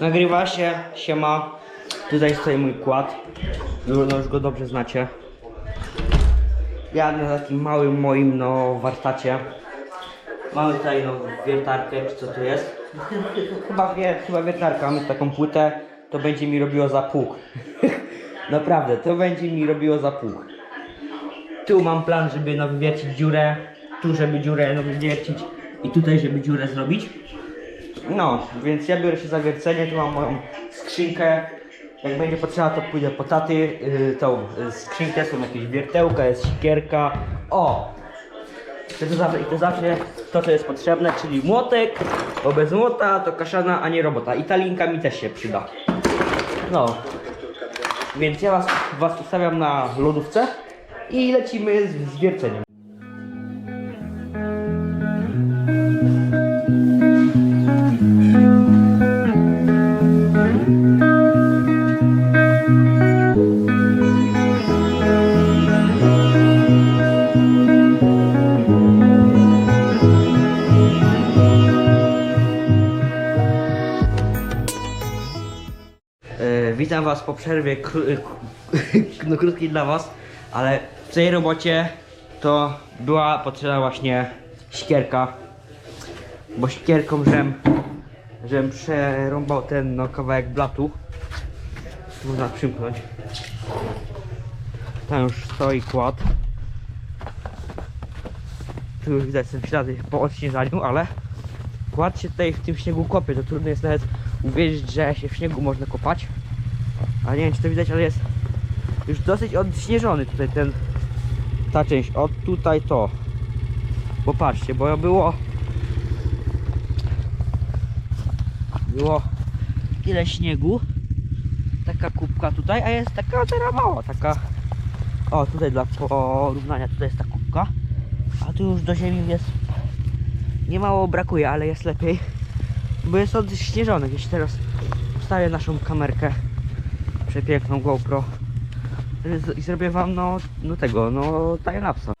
Nagrywa się, siema. Tutaj stoi mój kład. No, no już go dobrze znacie. Ja na takim małym moim no warsztacie. Mamy tutaj no wiertarkę, czy co to jest? Chyba, wie, chyba wiertarka, mamy taką płytę, to będzie mi robiło za pług. Naprawdę, to będzie mi robiło za pług. Tu mam plan, żeby no wywiercić dziurę, tu żeby dziurę no wywiercić i tutaj żeby dziurę zrobić. No, więc ja biorę się za wiercenie, tu mam moją skrzynkę. Jak będzie potrzeba, to pójdę po taty. Yy, tą yy, skrzynkę są jakieś wiertełka, jest sikierka. O! To, to zawsze, to zawsze to, co jest potrzebne, czyli młotek, bo bez młota to kaszana, a nie robota. I ta linka mi też się przyda. No. Więc ja was, was ustawiam na lodówce i lecimy z wierceniem. Witam Was po przerwie no, krótkiej dla Was, ale w tej robocie to była potrzebna właśnie sikierka, bo sikierką żem, żem przerąbał ten no, kawałek blatu. Można przymknąć. Tam już stoi kład. Tu już widać są ślady po odśnieżaniu, ale kład się tutaj w tym śniegu kopie, to trudno jest nawet uwierzyć, że się w śniegu można kopać. A nie wiem czy to widać, ale jest już dosyć odśnieżony tutaj ten ta część, od tutaj to. Bo patrzcie, bo było było ile śniegu taka kubka tutaj, a jest taka teraz mała, taka o tutaj dla porównania tutaj jest ta kubka a tu już do ziemi jest nie mało brakuje, ale jest lepiej bo jest odśnieżony. Jeśli teraz wstawię naszą kamerkę przepiękną GoPro z- i zrobię wam no, no tego, no timelapsa.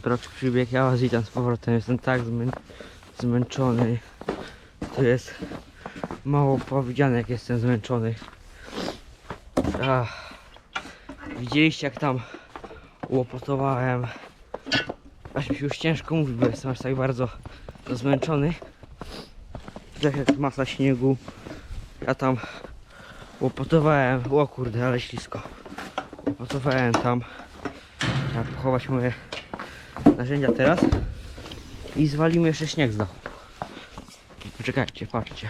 Troszkę przybieg, ja was witam z powrotem, jestem tak zmę zmęczony. To jest mało powiedziane jak jestem zmęczony. Ach. Widzieliście jak tam łopotowałem. Aż mi się już ciężko mówi, bo jestem aż tak bardzo zmęczony. Tak jak masa śniegu. Ja tam łopotowałem. O kurde, ale ślisko. Łopotowałem tam. Trzeba pochować moje narzędzia teraz i zwalimy jeszcze śnieg z dachu. Poczekajcie, patrzcie.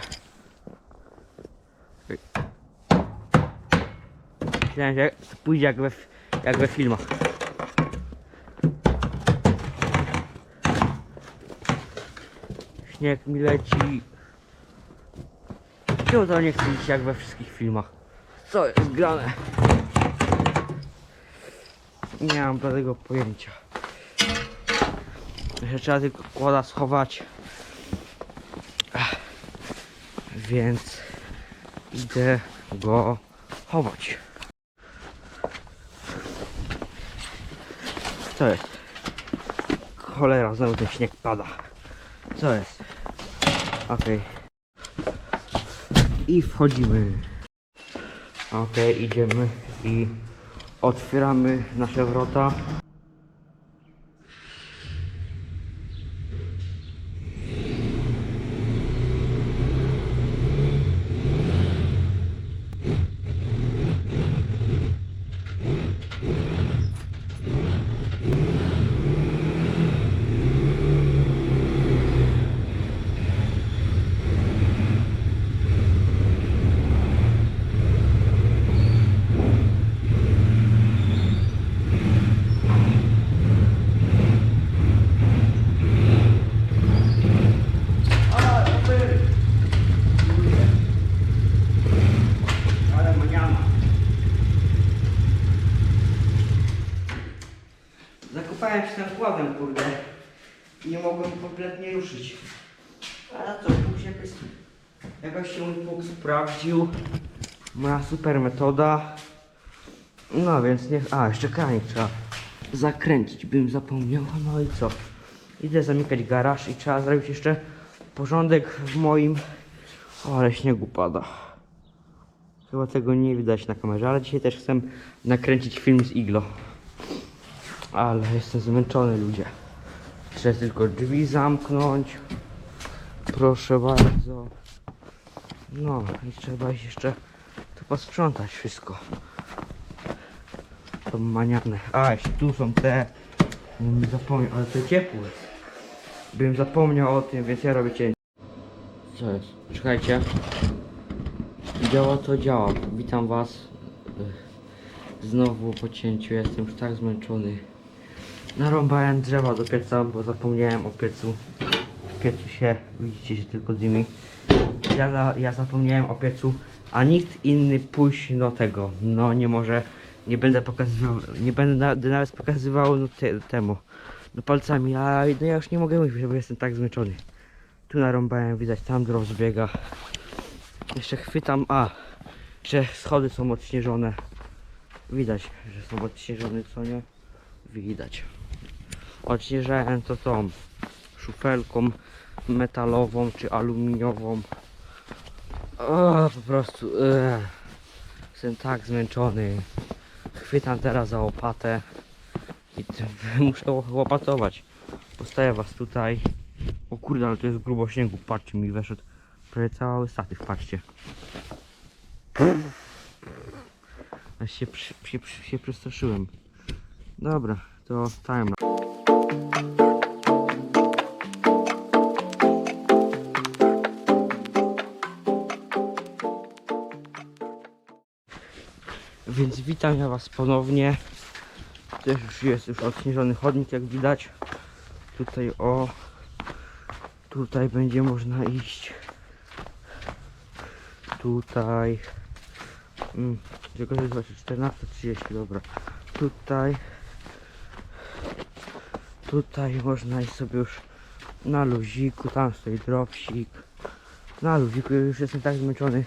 Myślałem, że to pójdzie jak we, jak we filmach. Śnieg mi leci. Czemu to nie chce jak we wszystkich filmach? Co jest grane? Nie mam żadnego pojęcia. Jeszcze trzeba tylko kłada schować. Więc idę go chować. Co jest? Cholera, znowu ten śnieg pada. Co jest? Okej. I wchodzimy. Okej, idziemy i otwieramy nasze wrota. Mogłem kompletnie ruszyć. A co, tu się jakoś, jakoś się pług sprawdził. Moja super metoda. No więc niech... A, jeszcze kranik trzeba zakręcić, bym zapomniał. No i co? Idę zamykać garaż i trzeba zrobić jeszcze porządek w moim... O, ale śniegu pada. Chyba tego nie widać na kamerze, ale dzisiaj też chcę nakręcić film z iglo. Ale jestem zmęczony ludzie. Trzeba tylko drzwi zamknąć. Proszę bardzo. No i trzeba jeszcze to posprzątać wszystko. To maniane. A, tu są te. Bym zapomniał, ale to ciepło jest. Bym zapomniał o tym, więc ja robię cięcie. Co jest? Czekajcie. Działa to działa. Witam was. Znowu po cięciu. Jestem już tak zmęczony. Narąbałem drzewa do pieca, bo zapomniałem o piecu. W piecu się, widzicie, się tylko dymi. Ja, ja zapomniałem o piecu, a nikt inny pójść do tego. No nie może, nie będę pokazywał, nie będę na, nawet pokazywał no, te, temu. No palcami, a no, ja już nie mogę mówić, bo jestem tak zmęczony. Tu narąbałem, widać, tam drog zbiega. Jeszcze chwytam, a, jeszcze schody są odśnieżone. Widać, że są odśnieżone, co nie? Widać. Odśnieżałem to tą szufelką metalową czy aluminiową. O, po prostu. Ech. Jestem tak zmęczony. Chwytam teraz za łopatę i muszę ło- łopatować. Postawię was tutaj. O kurde, ale to jest grubo śniegu. Patrzcie, mi weszedł prawie cały statyw, patrzcie. Aż się, się, się przestraszyłem. Dobra, to time. Więc witam ja was ponownie. Też już jest już odśnieżony chodnik jak widać. Tutaj o tutaj będzie można iść. Tutaj mm, tylko jest właśnie 14.30 dobra. Tutaj tutaj można iść sobie już na luziku, tam stoi dropsik. Na luziku już jestem tak zmęczony.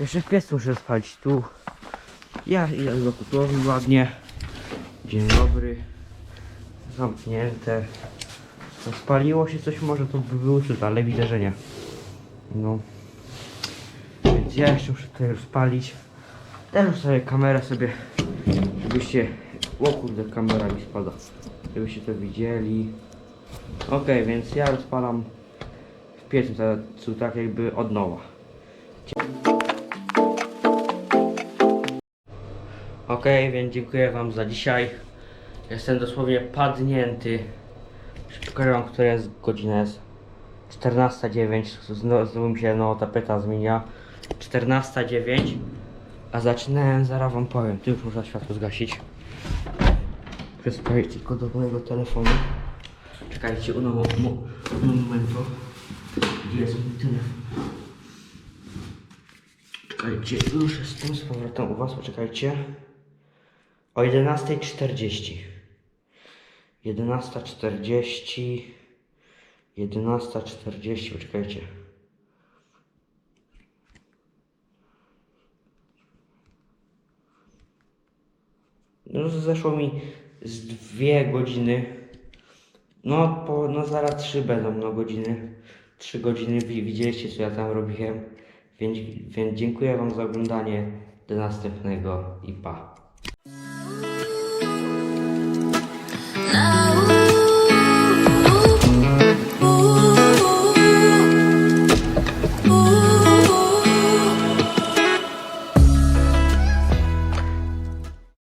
Jeszcze pies muszę spalić tu. Ja idę do kotłowni ładnie. Dzień dobry. Zamknięte. No, spaliło się coś może to by było cud, ale widzę, że nie. No. Więc ja jeszcze muszę tutaj spalić. Już sobie kamerę sobie, żebyście... O kurde, kamera mi spada. Żebyście to widzieli. Ok, więc ja rozpalam w tu tak jakby od nowa. Ok, więc dziękuję Wam za dzisiaj. Jestem dosłownie padnięty. Pokażę Wam, która jest godzina jest 14.09. Znowu, znowu mi się no, tapeta zmienia. 14.09. A zaczynałem, zaraz Wam powiem. Tu już można światło zgasić. Przesprawić tylko do mojego telefonu. Czekajcie, uno, mo, mo, uno momento. Gdzie jest mój telefon? Czekajcie, już jestem z powrotem u Was, poczekajcie. O 11.40. 11.40. 11.40, poczekajcie. No zeszło mi z dwie godziny. No, po, no zaraz trzy będą no godziny. Trzy godziny wi- widzieliście co ja tam robiłem. Więc, więc dziękuję Wam za oglądanie. Do następnego i pa.